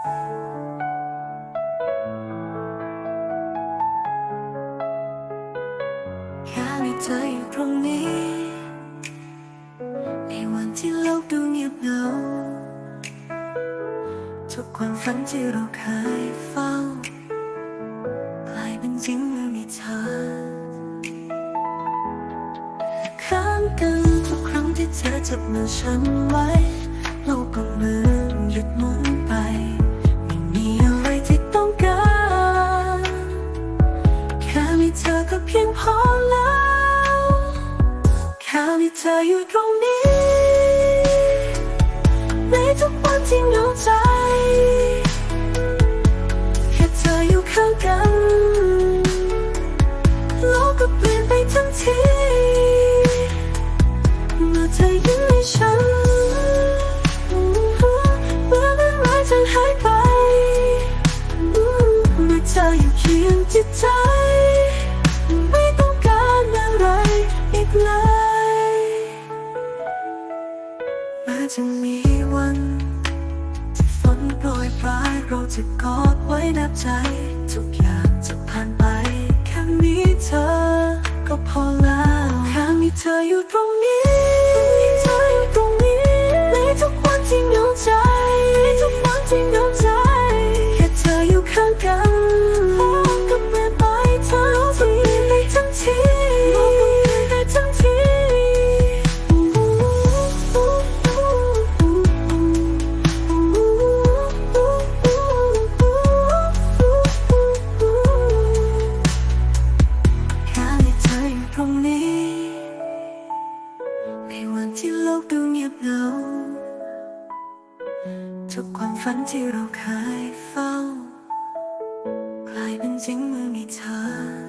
แค่มีเธออยู่ตรงนี้ ในวันที่โลกดูเงียบเหงาทุกความฝันที่เราเคยเฝ้ากลายเป็นจริงเมื่อมีเธอค้างกันทุกครั้งที่เธอจับมือฉันไว้ โลกก็เหมือนหยุดหมุน พอแล้วแค่มีเธออยู่ตรงนี้ ในทุกวันที่เหงาใจแค่เธออยู่ข้างกันโลกก็เปลี่ยนไปทันทีเมื่อเธอยิ้มให้ฉันเมื่อเรื่องร้ายจางหายไปเมื่อเธออยู่เคียงจิตใจ แม้จะมีวันที่ฝนโปรยปลายเราจะกอดไว้แนบใจ ทุกอย่างจะผ่านไป แค่มีเธอก็พอแล้วแค่มีเธออยู่ตรงนี้ ในวันที่โลกดูเงียบเหงาทุกความฝันที่เราเคยเฝ้า กลายเป็นจริงเมื่อมีเธอ